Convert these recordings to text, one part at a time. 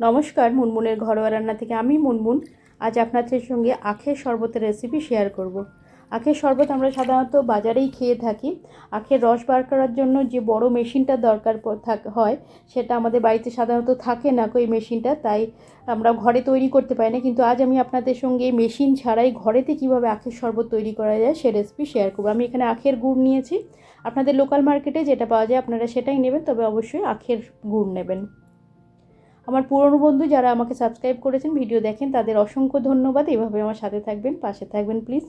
নমস্কার, মুনমুনের ঘরোয়া রান্না থেকে আমি মুনমুন। আজ আপনাদের সঙ্গে আখের শরবতের রেসিপি শেয়ার করব। আখের শরবত আমরা সাধারণত বাজারেই খেয়ে থাকি। আখের রস বার করার জন্য যে বড় মেশিনটা দরকার হয়, সেটা আমাদের বাড়িতে সাধারণত থাকে না ওই মেশিনটা, তাই আমরা ঘরে তৈরি করতে পারি না। কিন্তু আজ আমি আপনাদের সঙ্গে মেশিন ছাড়াই ঘরেতে কীভাবে আখের শরবত তৈরি করা যায় সে রেসিপি শেয়ার করব। আমি এখানে আখের গুড় নিয়েছি। আপনাদের লোকাল মার্কেটে যেটা পাওয়া যায় আপনারা সেটাই নেবেন, তবে অবশ্যই আখের গুড় নেবেন। আমার পুরনো বন্ধু যারা আমাকে সাবস্ক্রাইব করেছেন ভিডিও দেখেন, তাদের অসংখ্য ধন্যবাদ। এভাবে আমার সাথে থাকবেন, পাশে থাকবেন প্লিজ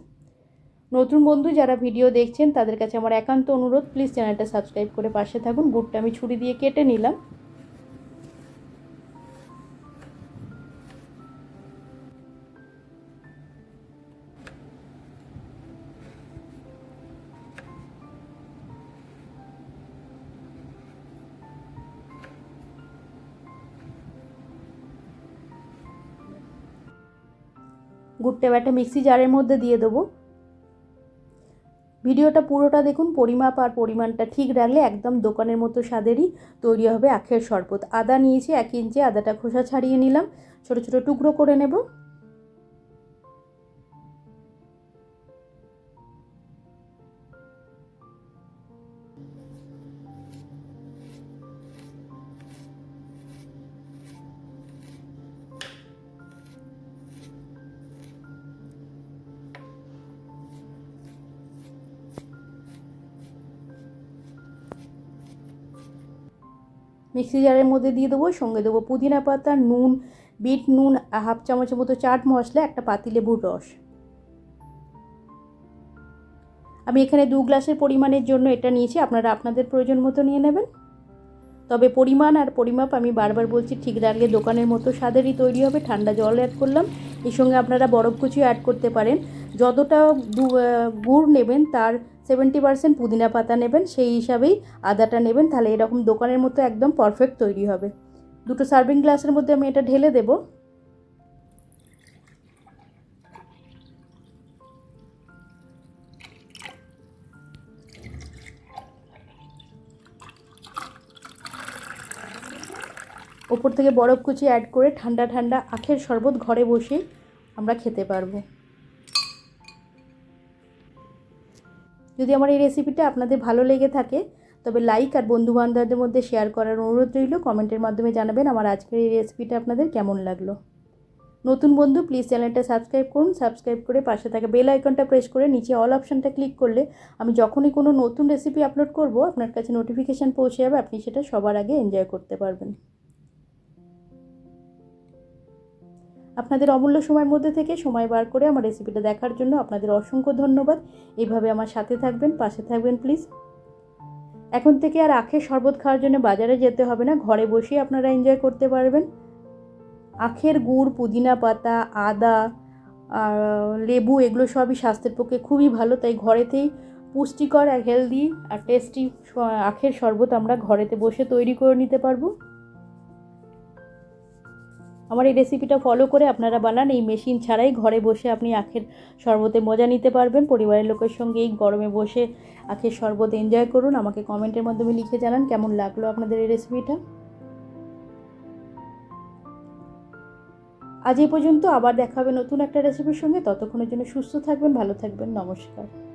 নতুন বন্ধু যারা ভিডিও দেখছেন, তাদের কাছে আমার একান্ত অনুরোধ প্লিজ চ্যানেলটা সাবস্ক্রাইব করে পাশে থাকুন। গুড়টা আমি ছুরি দিয়ে কেটে নিলাম। গুড়টা একটা মিক্সি জারের মধ্যে দিয়ে দেবো। ভিডিওটা পুরোটা দেখুন, পরিমাপ আর পরিমাণটা ঠিক রাখলে একদম দোকানের মতো স্বাদেরই তৈরি হবে আখের শরবত। আদা নিয়েছি এক ইঞ্চি, আদাটা খোসা ছাড়িয়ে নিলাম। ছোট ছোট টুকরো করে নেব। মিক্সি জারের মধ্যে দিয়ে দেবো, সঙ্গে দেবো পুদিনা পাতা, নুন, বিট নুন, হাফ চামচের মতো চাট মশলা, একটা পাতিলেবুর রস। আমি এখানে দু গ্লাসের পরিমাণের জন্য এটা নিয়েছি, আপনারা আপনাদের প্রয়োজন মতো নিয়ে নেবেন। তবে পরিমাণ আর পরিমাপ আমি বারবার বলছি, ঠিক রাখলে দোকানের মতো স্বাদেরই তৈরি হবে, ঠান্ডা জল অ্যাড করলাম। এর সঙ্গে আপনারা বরফ কুচিও অ্যাড করতে পারেন। যতটা গুড় নেবেন, তার সেভেন্টি পার্সেন্ট পুদিনা পাতা নেবেন, সেই হিসাবেই আদাটা নেবেন। তাহলে এরকম দোকানের মতো একদম পারফেক্ট তৈরি হবে। দুটো সার্ভিং গ্লাসের মধ্যে আমি এটা ঢেলে দেব। ওপর থেকে বরফ কুচি অ্যাড করে ঠান্ডা ঠান্ডা আখের শরবত ঘরে বসে আমরা খেতে পারব। যদি আমার এই রেসিপিটা আপনাদের ভালো লেগে থাকে, তবে লাইক আর বন্ধুবান্ধবদের মধ্যে শেয়ার করার অনুরোধ রইল। কমেন্টের মাধ্যমে জানাবেন আমার আজকের এই রেসিপিটা আপনাদের কেমন লাগল। নতুন বন্ধু প্লিজ চ্যানেলটা সাবস্ক্রাইব করুন। সাবস্ক্রাইব করে পাশে থাকা বেল আইকনটা প্রেস করে নিচে অল অপশানটা ক্লিক করলে আমি যখনই কোনো নতুন রেসিপি আপলোড করব, আপনার কাছে নোটিফিকেশান পৌঁছে যাবে, আপনি সেটা সবার আগে এনজয় করতে পারবেন। আপনাদের অমূল্য সময়ের মধ্যে থেকে সময় বার করে আমার রেসিপিটা দেখার জন্য আপনাদের অসংখ্য ধন্যবাদ। এইভাবে আমার সাথে থাকবেন, পাশে থাকবেন, প্লিজ। এখন থেকে আর আখের শরবত খাওয়ার জন্য বাজারে যেতে হবে না, ঘরে বসেই আপনারা এনজয় করতে পারবেন। আখের গুড়, পুদিনা পাতা, আদা লেবু এগুলো সবই স্বাস্থ্যের পক্ষে খুবই ভালো, তাই ঘরেতেই পুষ্টিকর আর হেলদি আর টেস্টি আখের শরবত আমরা ঘরেতে বসে তৈরি করে নিতে পারব। আমার এই রেসিপিটা ফলো করে আপনারা বানান। এই মেশিন ছাড়াই ঘরে বসে আপনি আখের শরবতে মজা নিতে পারবেন। পরিবারের লোকের সঙ্গে এই গরমে বসে আখের শরবত এনজয় করুন। আমাকে কমেন্টের মাধ্যমে লিখে জানান কেমন লাগল আপনাদের এই রেসিপিটা আজ এই পর্যন্ত আবার দেখা হবে নতুন একটা রেসিপির সঙ্গে। ততক্ষণের জন্য সুস্থ থাকবেন, ভালো থাকবেন। নমস্কার।